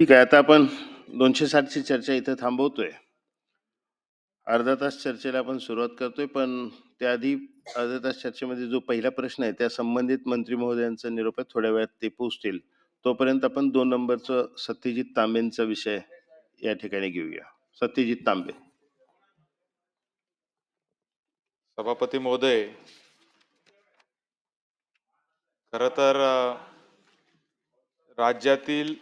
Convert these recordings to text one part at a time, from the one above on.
ठीक आहे आता आपण दोनशे साठची चर्चा इथं थांबवतोय. अर्धा तास चर्चेला आपण सुरुवात करतोय पण त्याआधी अर्धा तास चर्चेमध्ये जो पहिला प्रश्न आहे त्या संबंधित मंत्री महोदयांचा निरोप आहे थोड्या वेळात ते पोहोचतील. तोपर्यंत आपण दोन नंबरचं सत्यजित तांबेंचा विषय या ठिकाणी घेऊया. सत्यजित तांबे. सभापती महोदय खर तर राज्यातील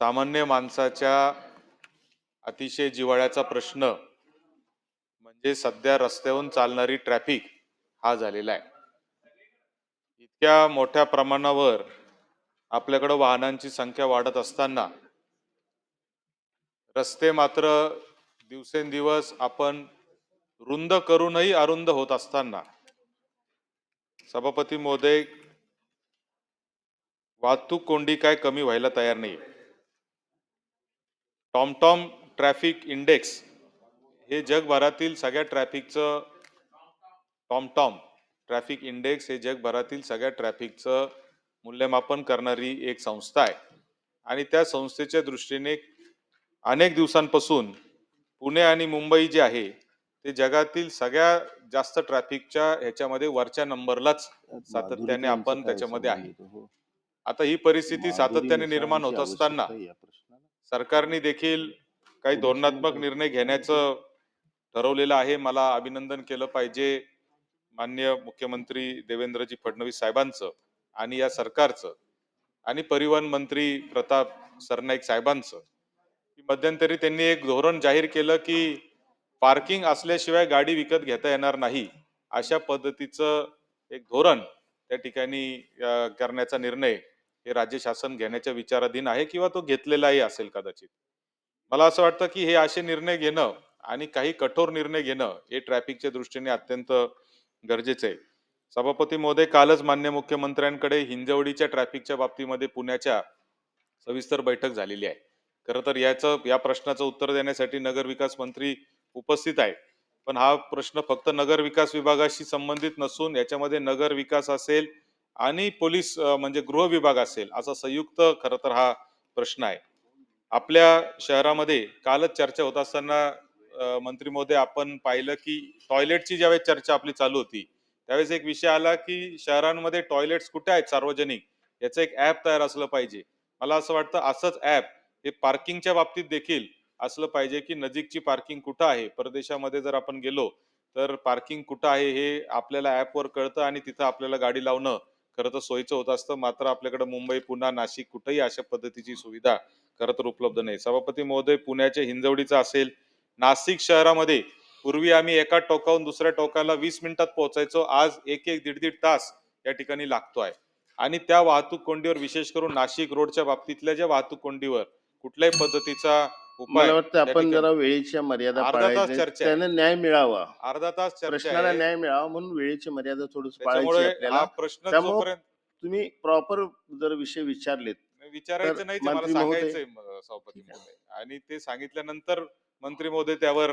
सामान्य माणसाच्या अतिशय जिव्हाळ्याचा प्रश्न म्हणजे सध्या रस्त्यावरून चालणारी ट्रॅफिक हा झालेला आहे. इतक्या मोठ्या प्रमाणावर आपल्याकडं वाहनांची संख्या वाढत असताना रस्ते मात्र दिवसेंदिवस आपण रुंद करूनही अरुंद होत असताना सभापती मोदे वाहतूक कोंडी काय कमी व्हायला तयार नाही टॉमटॉम ट्रॅफिक इंडेक्स हे जगभरातील सगळ्या ट्रॅफिकचं टॉमटॉम ट्रॅफिक इंडेक्स हे जगभरातील सगळ्या ट्रॅफिकचं मूल्यमापन करणारी एक संस्था आहे. आणि त्या संस्थेच्या दृष्टीने अनेक दिवसांपासून पुणे आणि मुंबई जे आहे ते जगातील सगळ्या जास्त ट्रॅफिकच्या ह्याच्यामध्ये वरच्या नंबरलाच सातत्याने आपण त्याच्यामध्ये आहे. आता ही परिस्थिती सातत्याने निर्माण होत असताना सरकारने देखील काही धोरणात्मक निर्णय घेण्याचं ठरवलेलं आहे. मला अभिनंदन केलं पाहिजे मान्य मुख्यमंत्री देवेंद्रजी फडणवीस साहेबांचं आणि या सरकारचं आणि परिवहन मंत्री प्रताप सरनाईक साहेबांचं. की मध्यंतरी त्यांनी एक धोरण जाहीर केलं की पार्किंग असल्याशिवाय गाडी विकत घेता येणार नाही अशा पद्धतीचं एक धोरण त्या ठिकाणी करण्याचा निर्णय हे राज्य शासन घेण्याच्या विचाराधीन आहे किंवा तो घेतलेलाही असेल कदाचित? मला असं वाटतं की हे असे निर्णय घेणं आणि काही कठोर निर्णय घेणं हे ट्रॅफिकच्या दृष्टीने अत्यंत गरजेचं आहे. सभापती महोदय कालच मान्य मुख्यमंत्र्यांकडे हिंजवडीच्या ट्रॅफिकच्या बाबतीमध्ये पुण्याच्या सविस्तर बैठक झालेली आहे. खरं तर याचं या प्रश्नाचं उत्तर देण्यासाठी नगर विकास मंत्री उपस्थित आहे. पण हा प्रश्न फक्त नगर विकास विभागाशी संबंधित नसून याच्यामध्ये नगर विकास असेल आणि पोलीस म्हणजे गृह विभाग असेल असा संयुक्त खरं तर हा प्रश्न आहे. आपल्या शहरामध्ये कालच चर्चा होत असताना मंत्री महोदय आपण पाहिलं की टॉयलेटची ज्यावेळेस चर्चा आपली चालू होती त्यावेळेस एक विषय आला की शहरांमध्ये टॉयलेट्स कुठे आहेत सार्वजनिक? याचं एक ऍप तयार असलं पाहिजे. मला असं वाटतं असंच ऍप हे पार्किंगच्या बाबतीत देखील असलं पाहिजे की नजीकची पार्किंग कुठं आहे? परदेशामध्ये जर आपण गेलो तर पार्किंग कुठं आहे हे आपल्याला ऍपवर कळतं आणि तिथं आपल्याला गाडी लावणं खरं तर सोयीचं होत असतं. मात्र आपल्याकडे मुंबई पुन्हा नाशिक कुठेही अशा पद्धतीची सुविधा खरं तर उपलब्ध नाही. सभापती महोदय पुण्याच्या हिंजवडीचा असेल नाशिक शहरामध्ये पूर्वी आम्ही एका टोकाहून दुसऱ्या टोकाला वीस मिनिटात पोहोचायचो. आज एक एक दीड दीड तास या ठिकाणी लागतो आहे. आणि त्या वाहतूक कोंडीवर विशेष करून नाशिक रोडच्या बाबतीतल्या ज्या वाहतूक कोंडीवर कुठल्याही पद्धतीचा मला वाटतं आपण जरा वेळेची मर्यादा अर्धा तास पाळायची चर्चा आहे. त्याने न्याय मिळावा. अर्धा तास चर्चा प्रश्नाला न्याय मिळावा म्हणून वेळेची मर्यादा थोडस पाळायची आपल्याला. त्यामुळं तुम्ही प्रॉपर जर विषय विचारलेत विचारायचं नाही मला सांगायचंय म- सभापती महोदय. आणि ते सांगितल्यानंतर मंत्री महोदय त्यावर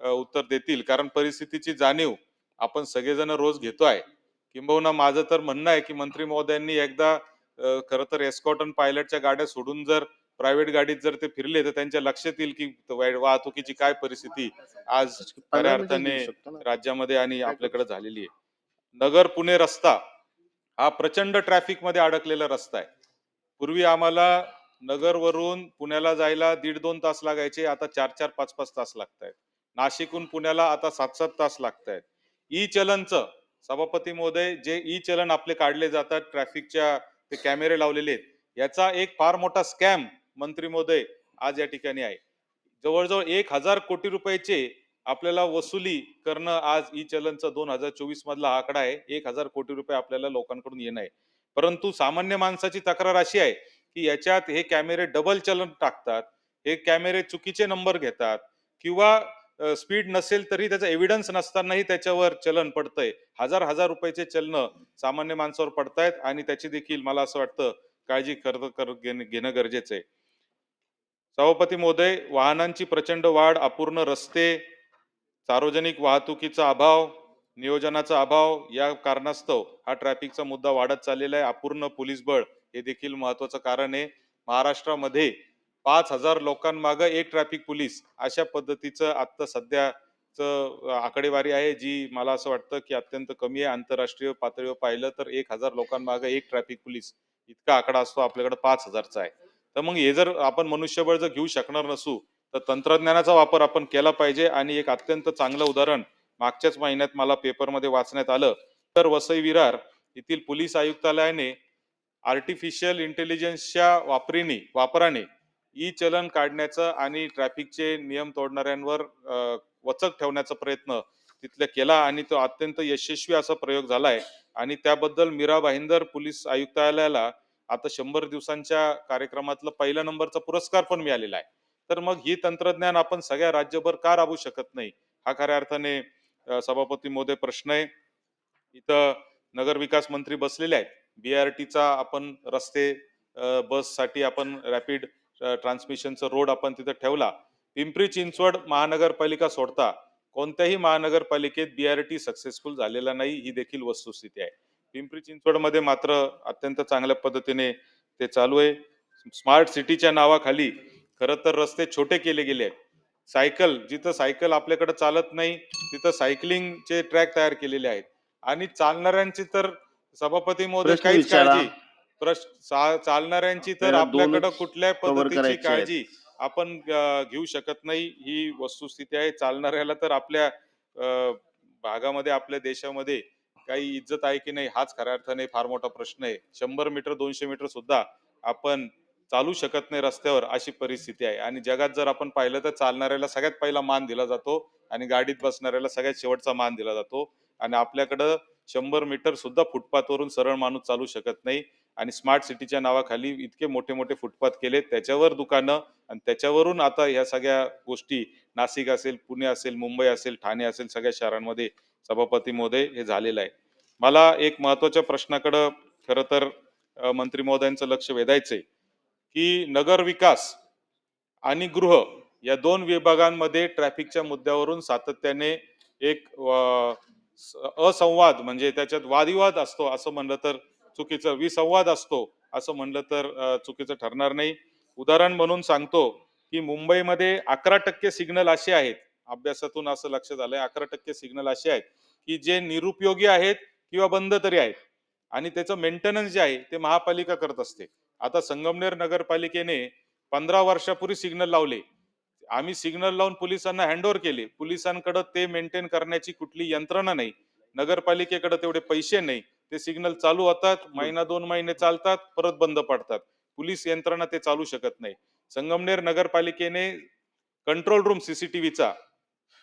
उत्तर देतील. कारण परिस्थितीची जाणीव आपण सगळेजण रोज घेतो आहे किंबहुना माझं तर म्हणणं आहे की मंत्री महोदयांनी एकदा खरं तर एस्कॉट आणि पायलटच्या गाड्या सोडून जर प्रायव्हेट गाडीत जर ते फिरले तर त्यांच्या लक्षात येईल की वाहतुकीची काय परिस्थिती आज खऱ्या अर्थाने. राज्यामध्ये आणि आपल्याकडे झालेली आहे. नगर पुणे रस्ता हा प्रचंड ट्रॅफिकमध्ये अडकलेला रस्ता आहे. पूर्वी आम्हाला नगरवरून पुण्याला जायला दीड दोन तास लागायचे. आता चार चार पाच पाच तास लागत आहेत नाशिकहून पुण्याला आता सात सात तास लागत आहेत ई चलनचं सभापती महोदय जे ई चलन आपले काढले जातात ट्रॅफिकच्या ते कॅमेरे लावलेले आहेत याचा एक फार मोठा स्कॅम मंत्री महोदय आज या ठिकाणी आहे. जवळजवळ एक हजार कोटी रुपयाचे आपल्याला वसुली करणं आज ई चलनचा दोन हजार चोवीस मधला आकडा आहे. एक हजार कोटी रुपये आपल्याला लोकांकडून येणं आहे. परंतु सामान्य माणसाची तक्रार अशी आहे की याच्यात हे कॅमेरे डबल चलन टाकतात हे कॅमेरे चुकीचे नंबर घेतात किंवा स्पीड नसेल तरी त्याचा एव्हिडन्स नसतानाही त्याच्यावर चलन पडतंय. हजार हजार रुपयाचे चलन सामान्य माणसावर पडतायत आणि त्याची देखील मला असं वाटतं काळजी कर कर- घेणं घेणं गरजेचं आहे. सभापती महोदय वाहनांची प्रचंड वाढ अपूर्ण रस्ते सार्वजनिक वाहतुकीचा अभाव नियोजनाचा अभाव या कारणास्तव हा ट्रॅफिकचा मुद्दा वाढत चाललेला आहे. अपूर्ण पोलीस बळ हे देखील महत्वाचं कारण आहे. महाराष्ट्रामध्ये पाच हजार लोकांमागं एक ट्रॅफिक पोलीस अशा पद्धतीचं आत्ता सध्याचं आकडेवारी आहे जी मला असं वाटतं की अत्यंत कमी आहे. आंतरराष्ट्रीय पातळीवर पाहिलं तर एक हजार लोकांमागं एक ट्रॅफिक पोलीस इतका आकडा असतो. आपल्याकडे पाच हजारचा आहे. तर मग हे जर आपण मनुष्यबळ जर घेऊ शकणार नसू तर तंत्रज्ञानाचा वापर आपण केला पाहिजे. आणि एक अत्यंत चांगलं उदाहरण मागच्याच महिन्यात मला पेपरमध्ये वाचण्यात आलं. तर वसई विरार येथील पोलीस आयुक्तालयाने आर्टिफिशियल इंटेलिजन्सच्या वापरीने वापराने ई चलन काढण्याचं आणि ट्रॅफिकचे नियम तोडणाऱ्यांवर वचक ठेवण्याचा प्रयत्न तिथल्या केला आणि तो अत्यंत यशस्वी असा प्रयोग झालाय. आणि त्याबद्दल मीरा भाईंदर पोलीस आयुक्तालयाला आता शंभर दिवसांच्या कार्यक्रमातला पहिला नंबरचा पुरस्कार पण मिळालेला आहे. तर मग ही तंत्रज्ञान आपण सगळ्या राज्यभर का राबवू शकत नाही? हा खऱ्या अर्थाने सभापती मोदय प्रश्न आहे. इथं नगर विकास मंत्री बसलेले आहेत. बीआरटीचा आपण रस्ते बससाठी आपण रॅपिड ट्रान्समिशनचा रोड आपण तिथं ठेवला. पिंपरी चिंचवड महानगरपालिका सोडता कोणत्याही महानगरपालिकेत बीआरटी सक्सेसफुल झालेला नाही ही देखील वस्तुस्थिती आहे. पिंपरी चिंचवडमध्ये मात्र अत्यंत चांगल्या पद्धतीने ते चालू आहे. स्मार्ट सिटीच्या नावाखाली खरं तर रस्ते छोटे केले गेले आहेत. सायकल जिथं सायकल आपल्याकडे चालत नाही तिथं सायकलिंगचे ट्रॅक तयार केलेले आहेत. आणि चालणाऱ्यांची तर सभापती महोदय प्रश्न काहीच. काळजी चालणाऱ्यांची तर आपल्याकडे cover पद्धतीची. काळजी आपण घेऊ शकत नाही. ही वस्तुस्थिती आहे. चालणाऱ्याला तर आपल्या भागामध्ये आपल्या देशामध्ये काही इज्जत आहे की नाही हाच खऱ्या अर्थाने फार मोठा प्रश्न आहे. शंभर मीटर दोनशे मीटर सुद्धा आपण चालू शकत नाही रस्त्यावर अशी परिस्थिती आहे. आणि जगात जर आपण पाहिलं तर चालणाऱ्याला सगळ्यात पहिला मान दिला जातो आणि गाडीत बसणाऱ्याला सगळ्यात शेवटचा मान दिला जातो. आणि आपल्याकडं शंभर मीटर सुद्धा फुटपाथवरून सरळ माणूस चालू शकत नाही. आणि स्मार्ट सिटीच्या नावाखाली इतके मोठे मोठे फुटपाथ केले त्याच्यावर दुकानं आणि त्याच्यावरून आता ह्या सगळ्या गोष्टी नाशिक असेल पुणे असेल मुंबई असेल ठाणे असेल सगळ्या शहरांमध्ये सभापती महोदय हे झालेलं आहे. मला एक महत्त्वाच्या प्रश्नाकडं खरं तर मंत्री महोदयांचं लक्ष वेधायचंय की नगर विकास आणि गृह या दोन विभागांमध्ये ट्रॅफिकच्या मुद्द्यावरून सातत्याने एक असंवाद म्हणजे त्याच्यात वादविवाद असतो असं म्हणलं तर चुकीचं विसंवाद असतो असं म्हणलं तर चुकीचं ठरणार नाही. उदाहरण म्हणून सांगतो की मुंबईमध्ये अकरा टक्के सिग्नल असे आहेत अभ्यासातून असं लक्षात आलंय अकरा टक्के सिग्नल असे आहेत की जे निरुपयोगी आहेत किंवा बंद तरी आहेत. आणि त्याचं मेंटेनन्स जे आहे ते महापालिका करत असते. आता संगमनेर नगरपालिकेने पंधरा वर्षापूर्वी सिग्नल लावले. आम्ही सिग्नल लावून पोलिसांना हँडओव्हर केले. पोलिसांकडे ते मेंटेन करण्याची कुठली यंत्रणा नाही. नगरपालिकेकडे तेवढे पैसे नाही. ते सिग्नल चालू होतात महिना दोन महिने चालतात परत बंद पडतात. पोलीस यंत्रणा ते चालू शकत नाही. संगमनेर नगरपालिकेने कंट्रोल रूम सीसीटीव्हीचा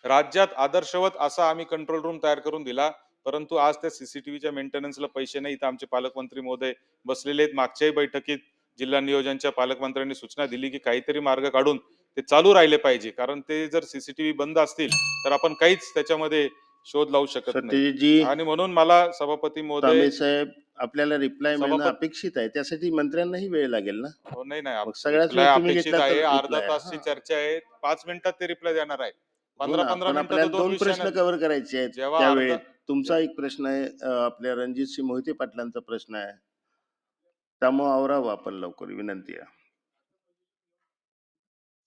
राज्यात आदर्शवत असा आम्ही कंट्रोल रूम तयार करून दिला. परंतु आज त्या सीसीटीव्हीच्या मेंटेनन्सला पैसे नाही. इथं आमचे पालकमंत्री महोदय बसलेले आहेत. मागच्याही बैठकीत जिल्हा नियोजनच्या पालकमंत्र्यांनी सूचना दिली की काहीतरी मार्ग काढून ते चालू राहिले पाहिजे. कारण ते जर सीसीटीव्ही बंद असतील तर आपण काहीच त्याच्यामध्ये शोध लावू शकत नाही. आणि म्हणून मला सभापती महोदय साहेब आपल्याला रिप्लाय अपेक्षित आहे. त्यासाठी मंत्र्यांनाही वेळ लागेल ना? हो नाही नाही. अपेक्षित आहे. अर्धा तासची. चर्चा आहे. पाच मिनिटात ते रिप्लाय देणार आहे. पंधरा पंधरा आपल्याला दोन दोन प्रश्न कव्हर करायचे आहेत जेव्हा त्यावेळेत अर्धा- तुमचा एक प्रश्न आहे अं, आपल्या रणजितसिंह मोहिते पाटलांचा प्रश्न आहे. त्यामुळे आवरावं आपण लवकर विनंती आहे.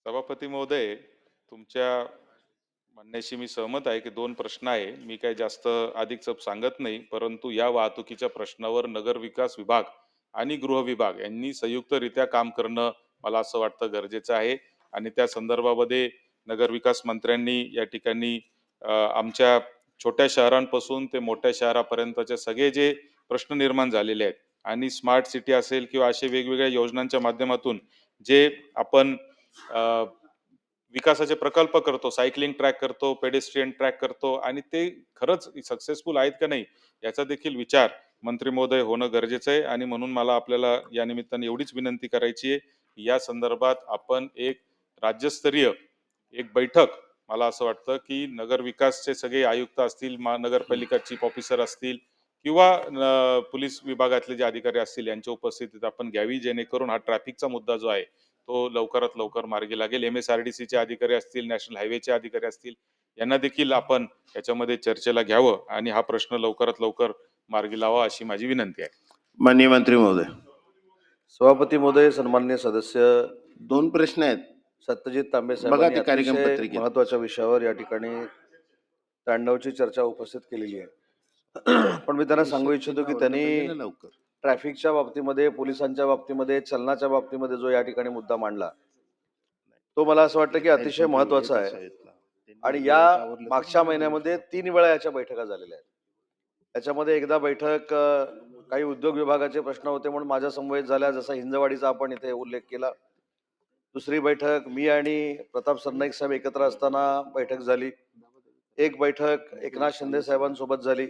सभापती महोदय तुमच्या म्हणण्याशी मी सहमत आहे की दोन प्रश्न आहे. मी काही जास्त अधिक चप सांगत नाही परंतु या वाहतुकीच्या प्रश्नावर नगर विकास विभाग आणि गृह विभाग यांनी संयुक्तरित्या काम करणं मला असं वाटतं गरजेचं आहे. आणि त्या संदर्भामध्ये नगरविकास मंत्र्यांनी या ठिकाणी आमच्या छोट्या शहरांपासून ते मोठ्या शहरापर्यंतचे सगळे जे प्रश्न निर्माण झालेले आहेत आणि स्मार्ट सिटी असेल किंवा असे वेगवेगळ्या योजनांच्या माध्यमातून जे आपण विकासाचे प्रकल्प करतो सायकलिंग ट्रॅक करतो पेडेस्ट्रियन ट्रॅक करतो आणि ते खरंच सक्सेसफुल आहेत का नाही याचा देखील विचार मंत्री महोदय होणं गरजेचं आहे आणि म्हणून मला आपल्याला या निमित्ताने एवढीच विनंती करायची आहे. या संदर्भात आपण एक राज्यस्तरीय एक बैठक. मला असं वाटतं की नगर विकासचे सगळे आयुक्त असतील महानगरपालिका चीफ ऑफिसर असतील किंवा पोलीस विभागातले जे अधिकारी असतील यांच्या उपस्थितीत आपण घ्यावी जेणेकरून हा ट्रॅफिकचा मुद्दा जो आहे तो लवकरात लवकर मार्गी लागेल. एम एस आर डी सीचे अधिकारी असतील नॅशनल हायवेचे अधिकारी असतील यांना देखील आपण याच्यामध्ये चर्चेला घ्यावं आणि हा प्रश्न लवकरात लवकर मार्गी लावा अशी माझी विनंती आहे. माननीय मंत्री महोदय. सभापती महोदय सन्मान्य सदस्य दोन प्रश्न आहेत. सत्यजित तांबे साहेबांनी. महत्त्वाच्या विषयावर या ठिकाणी त्र्याण्णवची चर्चा उपस्थित केलेली आहे. पण मी त्यांना सांगू इच्छितो की त्यांनी लवकर. ट्रॅफिकच्या बाबतीमध्ये पोलिसांच्या बाबतीमध्ये चलनाच्या बाबतीमध्ये जो या ठिकाणी मुद्दा मांडला तो मला असं वाटतं की अतिशय महत्त्वाचा आहे. आणि या मागच्या महिन्यामध्ये तीन वेळा याच्या बैठका झालेल्या आहेत. त्याच्यामध्ये एकदा बैठक काही उद्योग विभागाचे प्रश्न होते म्हणून माझ्या समवेत झाल्या. जसा हिंजवाडीचा आपण इथे उल्लेख केला दुसरी बैठक मी आणि प्रताप सरनाईक साहेब एकत्र असताना बैठक झाली. एक बैठक एकनाथ शिंदे साहेबांसोबत झाली.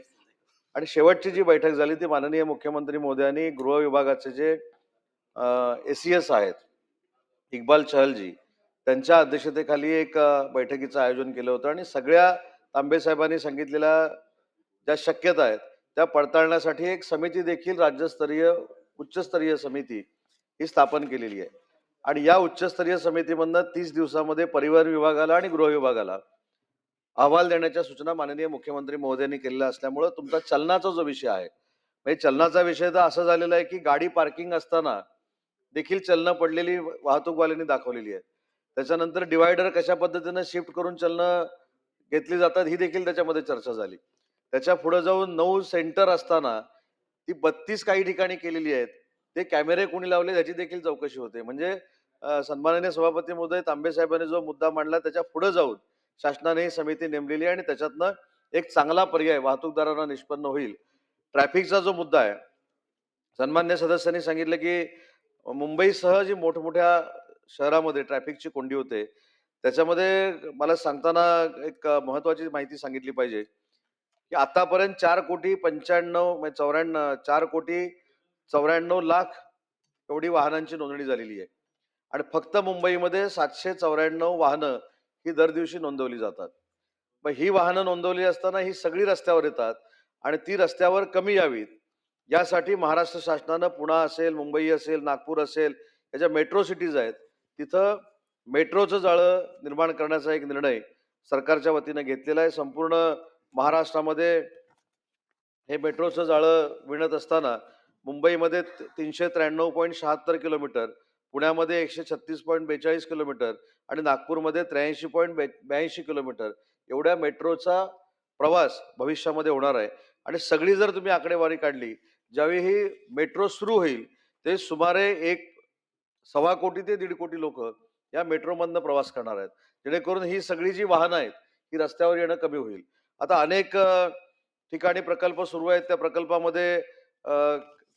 आणि शेवटची जी बैठक झाली ती माननीय मुख्यमंत्री मोदी गृह विभागाचे जे एस आहेत इक्बाल चहलजी त्यांच्या अध्यक्षतेखाली एक बैठकीचं आयोजन केलं होतं. आणि सगळ्या तांबे साहेबांनी सांगितलेल्या ज्या शक्यता आहेत त्या पडताळण्यासाठी एक समिती देखील राज्यस्तरीय उच्चस्तरीय समिती ही स्थापन केलेली आहे. आणि या उच्चस्तरीय समितीमधनं तीस दिवसामध्ये परिवहन विभागाला आणि गृह विभागाला अहवाल देण्याच्या सूचना माननीय मुख्यमंत्री महोदयांनी केलेल्या असल्यामुळं तुमचा चलनाचा जो विषय आहे म्हणजे चलनाचा विषय तर असं झालेला आहे की गाडी पार्किंग असताना देखील चलनं पडलेली वाहतूकवाल्यांनी दाखवलेली आहे. त्याच्यानंतर डिवायडर कशा पद्धतीनं शिफ्ट करून चलनं घेतली जातात ही देखील त्याच्यामध्ये चर्चा झाली. त्याच्या पुढे जाऊन नऊ सेंटर असताना ती बत्तीस काही ठिकाणी केलेली आहेत. ते कॅमेरे कोणी लावले त्याची देखील चौकशी होते. म्हणजे अं, सन्माननीय सभापती महोदय तांबे साहेबांनी जो मुद्दा मांडला त्याच्या पुढे जाऊन शासनाने ही समिती नेमलेली आणि त्याच्यातनं एक चांगला पर्याय वाहतूकदारांना निष्पन्न होईल. ट्रॅफिकचा जो मुद्दा आहे सन्मान्य सदस्यांनी सांगितलं की मुंबईसह जी मोठमोठ्या शहरामध्ये ट्रॅफिकची कोंडी होते त्याच्यामध्ये मला सांगताना एक महत्वाची माहिती सांगितली पाहिजे की आतापर्यंत चार कोटी पंच्याण्णव म्हणजे चौऱ्याण्णव चार कोटी चौऱ्याण्णव लाख एवढी वाहनांची नोंदणी झालेली आहे. आणि फक्त मुंबईमध्ये सातशे चौऱ्याण्णव वाहनं ही दर दिवशी नोंदवली जातात. मग ही वाहनं नोंदवली असताना ही सगळी रस्त्यावर येतात आणि ती रस्त्यावर कमी यावीत. यासाठी महाराष्ट्र शासनानं पुणा असेल मुंबई असेल नागपूर असेल या ज्या मेट्रो सिटीज आहेत तिथं मेट्रोचं जाळं निर्माण करण्याचा एक निर्णय सरकारच्या वतीनं घेतलेला आहे. संपूर्ण महाराष्ट्रामध्ये हे मेट्रोचं जाळं विणत असताना मुंबईमध्ये तीनशे त्र्याण्णव पॉईंट शहात्तर किलोमीटर पुण्यामध्ये एकशे छत्तीस पॉईंट बेचाळीस किलोमीटर आणि नागपूरमध्ये त्र्याऐंशी पॉईंट बे ब्याऐंशी किलोमीटर. एवढ्या मेट्रोचा प्रवास भविष्यामध्ये होणार आहे. आणि सगळी जर तुम्ही आकडेवारी काढली ज्यावेळी ही मेट्रो सुरू होईल ते सुमारे एक सव्वा कोटी ते दीड कोटी लोक या मेट्रोमधनं प्रवास करणार आहेत. जेणेकरून ही सगळी जी वाहनं आहेत ही रस्त्यावर येणं कमी होईल. आता अनेक ठिकाणी प्रकल्प सुरू आहेत. त्या प्रकल्पामध्ये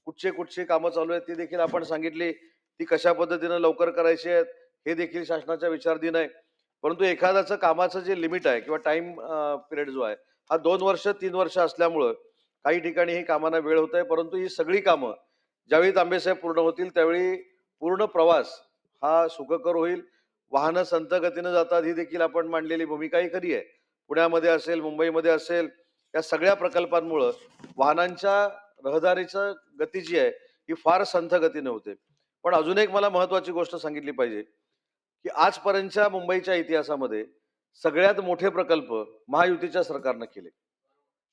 कुठचे कुठचे कामं चालू आहेत ती देखील आपण सांगितली. ती कशा पद्धतीनं लवकर करायची आहेत हे देखील शासनाच्या विचारधीन आहे. परंतु एखाद्याचं कामाचं जे लिमिट आहे किंवा टाइम पिरियड जो आहे हा दोन वर्ष तीन वर्ष असल्यामुळं काही ठिकाणी ही कामांना वेळ होत आहे परंतु ही सगळी कामं ज्यावेळी तांबेसाहेब पूर्ण होतील त्यावेळी पूर्ण प्रवास हा सुखकर होईल. वाहनं संत गतीनं जातात ही देखील आपण मांडलेली भूमिका ही खरी आहे. पुण्यामध्ये असेल मुंबईमध्ये असेल या सगळ्या प्रकल्पांमुळं वाहनांच्या रहदारीचं गती जी आहे ही फार संथ गतीने होते. पण अजून एक मला महत्वाची गोष्ट सांगितली पाहिजे की आजपर्यंतच्या मुंबईच्या इतिहासामध्ये सगळ्यात मोठे प्रकल्प महायुतीच्या सरकारनं केले.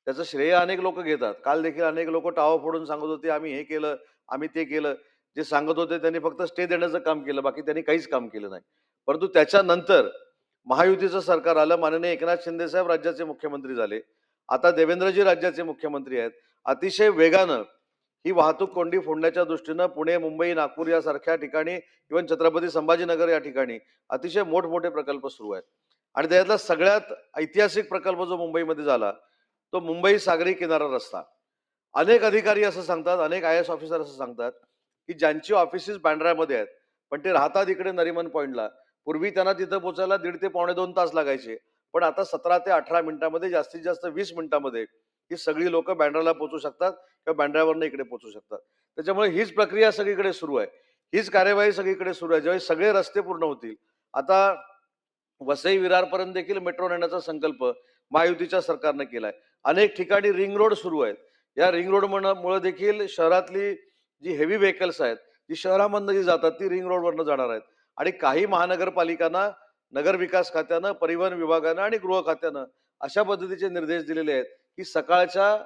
त्याचं श्रेय अनेक लोक घेतात. काल देखील अनेक लोक टावा फोडून सांगत होते आम्ही हे केलं आम्ही ते केलं. जे सांगत होते त्यांनी फक्त स्टे देण्याचं काम केलं बाकी त्यांनी काहीच काम केलं नाही. परंतु त्याच्यानंतर महायुतीचं सरकार आलं माननीय एकनाथ शिंदे साहेब राज्याचे मुख्यमंत्री झाले. आता देवेंद्रजी राज्याचे मुख्यमंत्री आहेत. अतिशय वेगानं ही वाहतूक कोंडी फोडण्याच्या दृष्टीनं पुणे मुंबई नागपूर यासारख्या ठिकाणी इव्हन छत्रपती संभाजीनगर या ठिकाणी अतिशय मोठमोठे प्रकल्प सुरू आहेत. आणि त्यातला सगळ्यात ऐतिहासिक प्रकल्प जो मुंबईमध्ये झाला तो मुंबई सागरी किनारा रस्ता. अनेक अधिकारी असं सांगतात अनेक आय एस ऑफिसर असं सांगतात की ज्यांची ऑफिसेस बँड्रामध्ये आहेत पण ते राहतात इकडे नरिमन पॉईंटला पूर्वी त्यांना तिथं पोचायला दीड ते पावणे दोन तास लागायचे पण आता सतरा ते अठरा मिनिटामध्ये जास्तीत जास्त वीस मिनिटामध्ये ही सगळी लोक बँड्राला पोहोचू शकतात किंवा बँड्रावरनं इकडे पोहोचू शकतात. त्याच्यामुळे हीच प्रक्रिया सगळीकडे सुरू आहे. हीच कार्यवाही सगळीकडे सुरू आहे. ज्यावेळी सगळे रस्ते पूर्ण होतील आता वसई विरारपर्यंत देखील मेट्रो नेण्याचा संकल्प महायुतीच्या सरकारनं केलाय. अनेक ठिकाणी रिंग रोड सुरू आहेत. या रिंग रोड मुळे देखील शहरातली जी हेवी व्हेकल्स आहेत जी शहरामधनं जी जातात ती रिंग रोडवरनं जाणार आहेत. आणि काही महानगरपालिकांना नगर विकास खात्यानं परिवहन विभागानं आणि गृह खात्यानं अशा पद्धतीचे निर्देश दिलेले आहेत. की सकाळच्या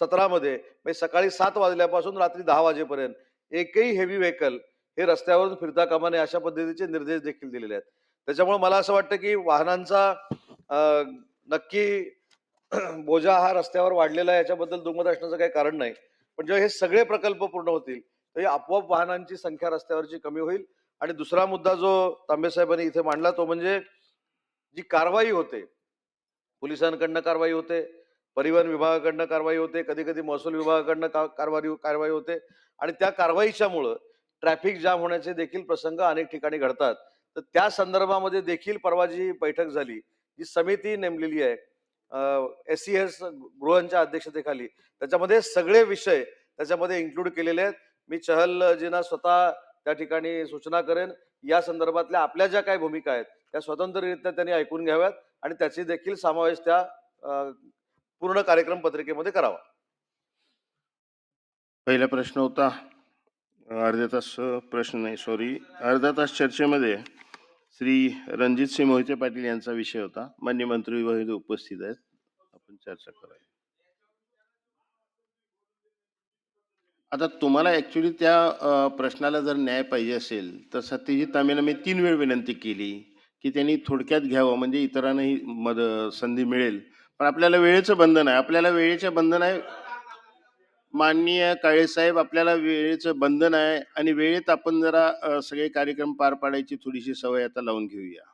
सत्रामध्ये म्हणजे सकाळी सात वाजल्यापासून रात्री दहा वाजेपर्यंत एकही हेवी व्हेकल हे रस्त्यावरून फिरता कामा नये अशा पद्धतीचे निर्देश देखील दिलेले आहेत. त्याच्यामुळे मला असं वाटतं की वाहनांचा नक्की बोजा हा रस्त्यावर वाढलेला आहे याच्याबद्दल दुमत असण्याचं काही कारण नाही. पण जेव्हा हे सगळे प्रकल्प पूर्ण होतील तर आपोआप वाहनांची संख्या रस्त्यावरची कमी होईल. आणि दुसरा मुद्दा जो तांबे साहेबांनी इथे मांडला तो म्हणजे जी कारवाई होते पोलिसांकडनं कारवाई होते परिवहन विभागाकडनं कारवाई होते कधी कधी महसूल विभागाकडनं का- कारवाई कारवाई होते आणि त्या कारवाईच्यामुळं ट्रॅफिक जाम होण्याचे देखील प्रसंग अनेक ठिकाणी घडतात. तर त्या संदर्भामध्ये देखील परवा जी बैठक झाली जी समिती नेमलेली आहे एस सी एस गृहांच्या अध्यक्षतेखाली त्याच्यामध्ये सगळे विषय त्याच्यामध्ये इन्क्लूड केलेले आहेत. मी चहलजींना स्वतः त्या ठिकाणी सूचना करेन. या संदर्भातल्या आपल्या ज्या काही भूमिका आहेत त्या स्वतंत्ररित्या त्यांनी ऐकून घ्याव्यात आणि त्याची देखील समावेश त्या पूर्ण कार्यक्रम पत्रिकेमध्ये करावा. पहिला प्रश्न होता अर्धा तास प्रश्न नाही सॉरी अर्धा तास चर्चेमध्ये श्री रणजित सिंह मोहिते पाटील यांचा विषय होता. मान्य मंत्री महोदय उपस्थित आहेत. आपण चर्चा करूया. आता तुम्हाला ॲक्च्युली त्या प्रश्नाला जर न्याय पाहिजे असेल तर सत्यजित तांबेनं मी तीन वेळ विनंती केली की त्यांनी थोडक्यात घ्यावं म्हणजे इतरांनाही मद संधी मिळेल. पण आपल्याला वेळेचं बंधन आहे. आपल्याला वेळेचे बंधन आहे. माननीय काळेसाहेब आपल्याला वेळेचं बंधन आहे आणि वेळेत आपण जरा सगळे कार्यक्रम पार पाडायची थोडीशी सवय आता लावून घेऊया.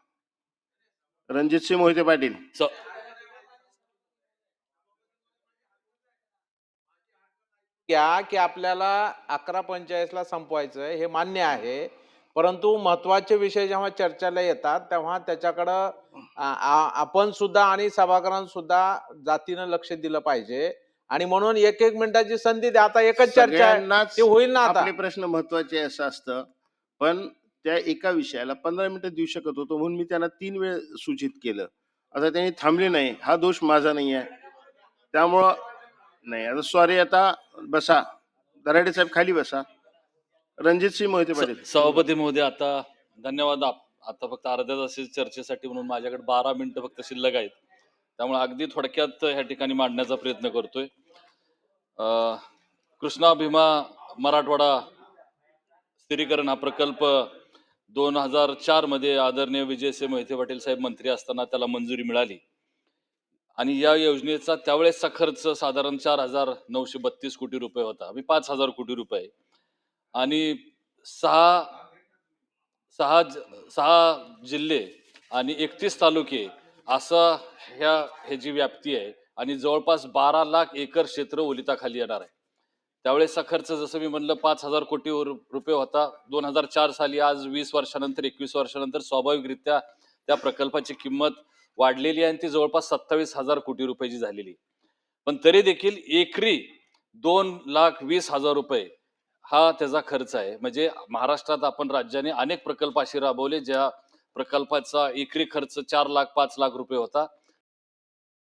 रणजित सिंह मोहिते पाटील. घ्या की आपल्याला अकरा पंचेचाळीसला संपवायचं आहे हे मान्य आहे. परंतु महत्त्वाचे विषय जेव्हा चर्चेला येतात तेव्हा त्याच्याकडं आपण सुद्धा आणि सुद्धा जातीनं लक्ष दिलं पाहिजे. आणि म्हणून एक एक मिनिटाची संधी द्या. आता एकच चर्चा आहे. सगळ्यांनाच ते होईल ना आता? प्रश्न महत्त्वाचे असं असतं. पण त्या एका विषयाला पंधरा मिनिटं देऊ शकत होतो म्हणून मी त्यांना तीन वेळ सूचित केलं. आता त्यांनी थांबले नाही. हा दोष माझा नाही आहे. त्यामुळं नाही. आता सॉरी आता बसा. दराडे साहेब खाली बसा. रणजित सिंह मोहिते पाटील. सभापती महोदय आता धन्यवाद आप- आता फक्त अर्ध्या तासाच्या चर्चेसाठी म्हणून माझ्याकडे बारा मिनिटं फक्त शिल्लक आहेत. त्यामुळे अगदी थोडक्यात ह्या ठिकाणी मांडण्याचा प्रयत्न करतोय. कृष्णा भीमा मराठवाडा स्थिरीकरण हा प्रकल्प दोन हजार चारमध्ये आदरणीय विजयसिंह मोहिते पाटील साहेब मंत्री असताना त्याला मंजुरी मिळाली. आणि या योजनेचा त्यावेळेसचा खर्च साधारण चार हजार नऊशे बत्तीस कोटी रुपये होता. मी पाच हजार कोटी रुपये आणि सहा सहा सहा जिल्हे आणि एकतीस तालुके असं ह्या ह्याची व्याप्ती आहे आणि जवळपास बारा लाख एकर क्षेत्र ओलिताखाली येणार आहे त्यावेळेसचा खर्च जसं मी म्हणलं पाच हजार कोटी रुपये होता दोन हजार चार साली आज वीस वर्षानंतर एकवीस वर्षानंतर स्वाभाविकरित्या त्या प्रकल्पाची किंमत वाढलेली आहे आणि ती जवळपास सत्तावीस हजार कोटी रुपयाची झालेली आहे. पण तरी देखील एकरी दोन लाख वीस हजार रुपये हा त्याचा खर्च आहे. म्हणजे महाराष्ट्रात आपण राज्याने अनेक प्रकल्प असे राबवले ज्या प्रकल्पाचा एकरी खर्च चार लाख पाच लाख रुपये होता.